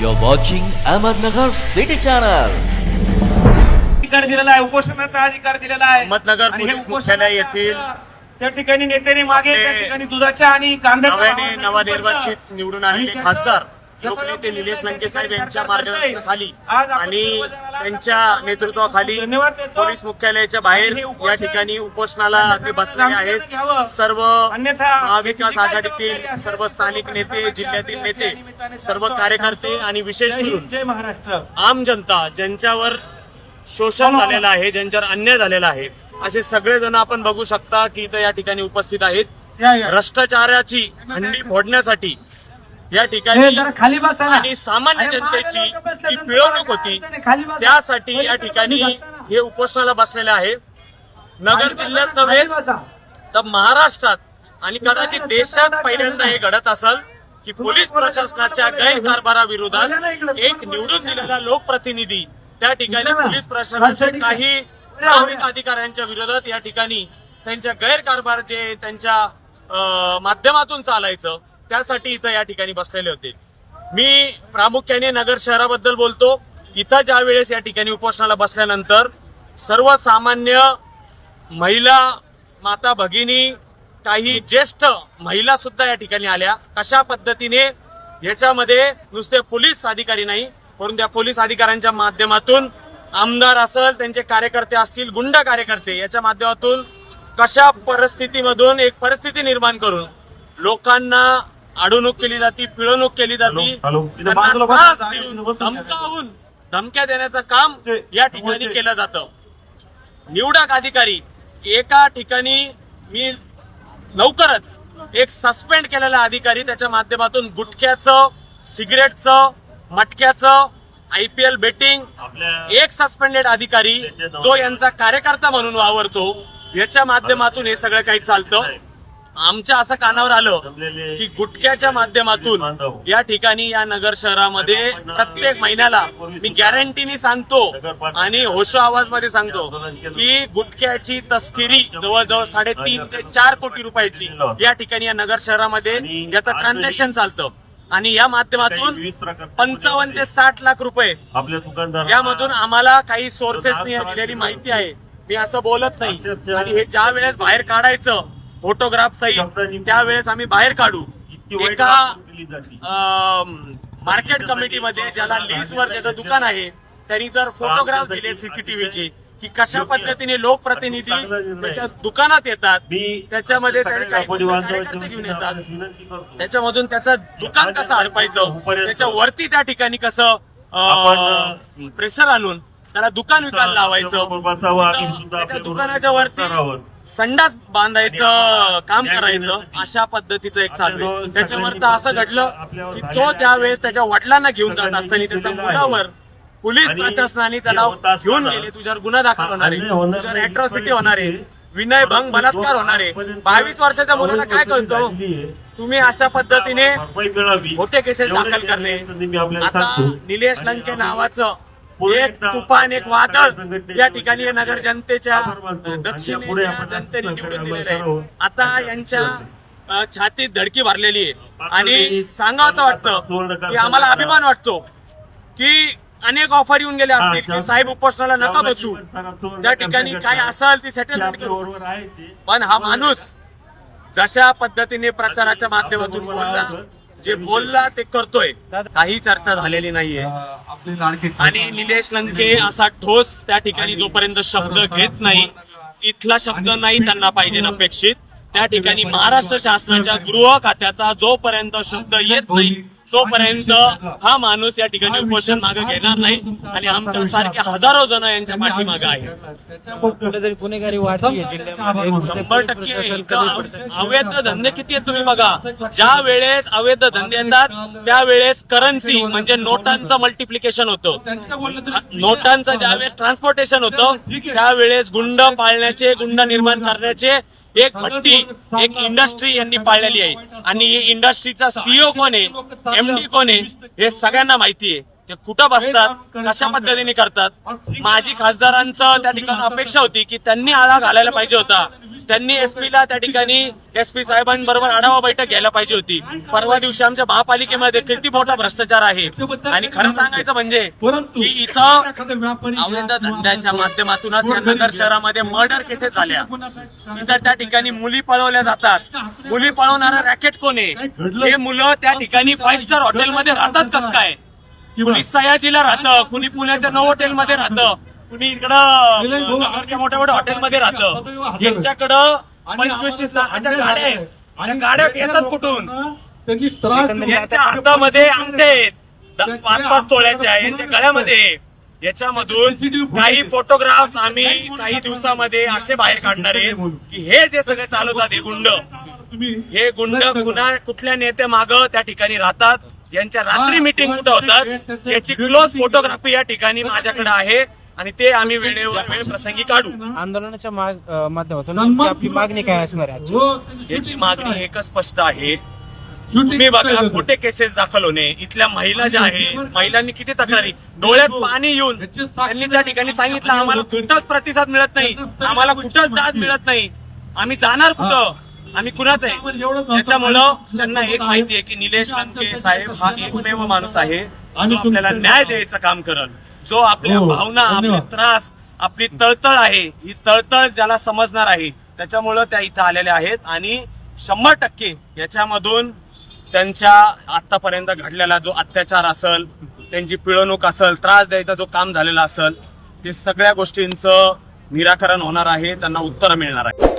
You're watching Ahmednagar City Channel. अधिकार दिलेला आहे उपोषणाचा अधिकार दिलेला आहे अहमदनगर आणि हे पोलीस उपोषणाचे मुख्यालय येथील. त्या ठिकाणी नेत्याने मागे आपले त्या ठिकाणी दुधाच्या आणि कांद्याच्या नव्याने भावासाठी नवनिर्वाचित. निवडून आणि आलेले त्याचं खासदार लोकनेते निलेश लंके साहेब यांच्या मार्गदर्शनाखाली आणि त्यांच्या नेतृत्वाखाली. पोलीस मुख्यालयाच्या बाहेर हे या ठिकाणी उपोषणाला ते बसलेले. आहेत सर्व महाविकास आघाडीतील सर्व स्थानिक नेते जिल्ह्यातील. नेते सर्व कार्यकर्ते आणि विशेष करून आम जनता ज्यांच्यावर शोषण झालेलं आहे ज्यांच्यावर अन्याय झालेला आहे असे सगळेजण आपण बघू शकता की इथं या ठिकाणी उपस्थित आहेत. भ्रष्टाचाराची हंडी फोडण्यासाठी या ठिकाणी खाली. आणि सामान्य जनतेची जी पिळवणूक होती. त्यासाठी या ठिकाणी. हे उपोषणाला बसलेले आहे नगर जिल्ह्यात नव्हे. तर महाराष्ट्रात आणि कदाचित देशात पहिल्यांदा हे घडत असेल की पोलीस प्रशासनाच्या गैरकारभाराविरोधात एक निवडून दिलेला लोकप्रतिनिधी त्या ठिकाणी पोलीस प्रशासनाचे काही ठराविक अधिकाऱ्यांच्या विरोधात या ठिकाणी त्यांच्या गैरकारभार जे त्यांच्या माध्यमातून चालायचं त्यासाठी इथं या ठिकाणी बसलेले होते. मी प्रामुख्याने नगर शहराबद्दल बोलतो. इथं ज्या वेळेस या ठिकाणी उपोषणाला बसल्यानंतर सर्वसामान्य महिला माता भगिनी काही ज्येष्ठ महिला सुद्धा या ठिकाणी आल्या. कशा पद्धतीने? याच्यामध्ये नुसते पोलीस अधिकारी नाही परंतु त्या पोलीस अधिकाऱ्यांच्या माध्यमातून आमदार असेल त्यांचे कार्यकर्ते असतील गुंड कार्यकर्ते याच्या माध्यमातून कशा परिस्थितीमधून एक परिस्थिती निर्माण करून लोकांना अडवणूक केली जाते पिळवणूक केली जाते. त्यांना त्रास देऊन. धमकावून धमक्या देण्याचं काम या ठिकाणी केलं जातं. निवडक अधिकारी एका ठिकाणी मी लवकरच एक सस्पेंड केलेला अधिकारी त्याच्या माध्यमातून गुटख्याचं सिगरेटचं मटक्याचं आयपीएल बेटिंग एक सस्पेंडेड अधिकारी जो यांचा कार्यकर्ता म्हणून वावरतो याच्या माध्यमातून हे सगळं काही चालतं. आमच्या असं कानावर आलं की गुटख्याच्या माध्यमातून या ठिकाणी या नगर शहरामध्ये प्रत्येक महिन्याला मी गॅरंटीनी सांगतो आणि होशो आवाजमध्ये सांगतो की गुटख्याची तस्करी जवळजवळ साडेतीन ते चार कोटी रुपयाची या ठिकाणी या नगर शहरामध्ये याचं ट्रान्झॅक्शन चालतं. आणि या माध्यमातून पंचावन्न ते साठ लाख रुपये यामधून आम्हाला काही सोर्सेसनी दिलेली माहिती आहे. मी असं बोलत नाही. आणि हे ज्या वेळेस बाहेर काढायचं फोटोग्राफ सहित त्यावेळेस आम्ही बाहेर काढू. एका. मार्केट कमिटीमध्ये ज्याला लीजवर ज्याचं दुकान आहे त्यांनी तर फोटोग्राफ दिले सीसीटीव्हीचे की कशा पद्धतीने लोकप्रतिनिधी त्याच्या दुकानात येतात त्याच्यामध्ये कार्यकर्ते घेऊन येतात. त्याच्यामधून त्याचं दुकान कसं अडपायचं? त्याच्या वरती त्या ठिकाणी कसं प्रेशर आणून त्याला दुकान विकायला लावायचं. त्याच्या दुकानाच्या वरती. संडास बांधायचं काम करायचं. अशा पद्धतीचं एक चालू आहे. त्याच्यावर तर असं घडलं की तो त्यावेळेस त्याच्या वडिलांना घेऊन जात असताना त्याच्या मुलावर पोलीस प्रशासनाने त्याला घेऊन गेले. तुझ्यावर गुन्हा दाखल होणार आहे. तुझ्यावर अॅट्रॉसिटी होणार आहे. विनय भंग बलात्कार होणार आहे. बावीस वर्षाच्या मुलाला काय कळतं? तुम्ही अशा पद्धतीने मोठे केसेस दाखल करणे. आता. निलेश लंके नावाचं एक तुफान एक वादळ या ठिकाणी नगर जनतेच्या आपण जनतेने निवडून दिलेलं आहे. आता यांच्या छातीत धडकी भरलेली आहे. आणि सांगावं असं वाटतं की आम्हाला अभिमान वाटतो की अनेक ऑफर येऊन गेले असतील की साहेब उपोषणाला नका बसू. त्या ठिकाणी काय असेल ती सेटलमेंट करू. पण हा माणूस जशा पद्धतीने प्रचाराच्या माध्यमातून बोलला जे बोलला ते करतोय. काही चर्चा झालेली नाहीये. आणि निलेश लंके असा ठोस त्या ठिकाणी जोपर्यंत शब्द घेत नाही इथला शब्द नाही त्यांना पाहिजे अपेक्षित. त्या ठिकाणी महाराष्ट्र शासनाच्या गृह खात्याचा जोपर्यंत शब्द येत नाही तोपर्यंत हा माणूस या ठिकाणी उपोषण मागे घेणार नाही आणि आमच्या सारखे हजारो जण यांच्या पाठीमागे आहे. गुन्हेगारी शंभर टक्के अवैध धंदे किती आहेत तुम्ही बघा. ज्या वेळेस अवैध धंदे येतात त्यावेळेस करन्सी म्हणजे नोटांचं मल्टिप्लिकेशन होतं. नोटांचं ज्यावेळेस ट्रान्सपोर्टेशन होतं त्यावेळेस गुंड पाळण्याचे गुंड निर्माण करण्याचे एक भट्टी एक इंडस्ट्री यांनी पाळलेली आहे. आणि ही इंडस्ट्रीचा सीईओ कोण आहे? एमडी कोण आहे? हे सगळ्यांना माहिती आहे. ते कुठं बसतात? कशा पद्धतीने करतात? माजी खासदारांचं त्या ठिकाणी अपेक्षा होती की त्यांनी आळा घालायला पाहिजे होता. त्यांनी एसपीला त्या ठिकाणी एसपी साहेबांबरोबर आढावा बैठक घ्यायला पाहिजे होती. परवा दिवशी आमच्या महापालिकेमध्ये किती मोठा भ्रष्टाचार आहे? आणि खरं सांगायचं म्हणजे की इथं अवैध धंद्याच्या माध्यमातूनच नगर शहरामध्ये मर्डर केसेस झाल्या. इतर त्या ठिकाणी मुली पळवल्या जातात. मुली पळवणारा रॅकेट कोण आहे? हे मुलं त्या ठिकाणी फाईव्ह स्टार हॉटेलमध्ये राहतात कसं काय? कुणी सयाजीला राहतं कुणी पुण्याच्या नऊ हॉटेलमध्ये राहतं. कुणी इकडं नगरच्या मोठ्या मोठ्या हॉटेलमध्ये राहतं. यांच्याकडं पंचवीस तीस लाखाच्या गाड्या आहेत. आणि गाड्या येतात कुठून? त्यांनी त्रास यांच्या हातामध्ये. द- पाच पाच तोळ्याच्या यांच्या गळ्यामध्ये. याच्यामधून काही फोटोग्राफ आम्ही काही दिवसामध्ये असे बाहेर काढणार आहे की हे जे सगळे चालवतात हे गुंड. तुम्ही हे गुंड कुणा कुठल्या नेते माग त्या ठिकाणी राहतात? यांच्या रात्री मिटिंग कुठं होतात? याची क्लोज फोटोग्राफी या ठिकाणी माझ्याकडे आहे आणि ते आम्ही वेळेवर वेळ प्रसंगी काढू. आंदोलनाच्या माध्यमातून आपली मागणी काय असणार आहे? हो, याची shooting मागणी एकच स्पष्ट आहे. तुम्ही बघा खोटे केसेस दाखल होणे इथल्या महिला ज्या आहेत महिलांनी किती तक्रारी? डोळ्यात पाणी येऊन त्यांनी त्या ठिकाणी सांगितलं आम्हाला कुठंच प्रतिसाद मिळत नाही. आम्हाला कुठंच दाद मिळत नाही. आम्ही जाणार कुठं? आम्ही कुणाच आहे? त्याच्यामुळं त्यांना एक माहिती आहे की निलेश लंके साहेब हा एकमेव माणूस आहे. जो आपल्याला न्याय द्यायचं काम करल. जो आपल्या हो, भावना आपले. त्रास आपली तळतळ आहे ही तळतळ ज्याला समजणार आहे त्याच्यामुळं त्या इथं आलेल्या आहेत. आणि शंभर टक्के याच्यामधून त्यांच्या आतापर्यंत घडलेला जो अत्याचार असल त्यांची पिळवणूक असल त्रास द्यायचा जो काम झालेला असल ते सगळ्या गोष्टींचं निराकरण होणार आहे त्यांना उत्तर मिळणार आहे.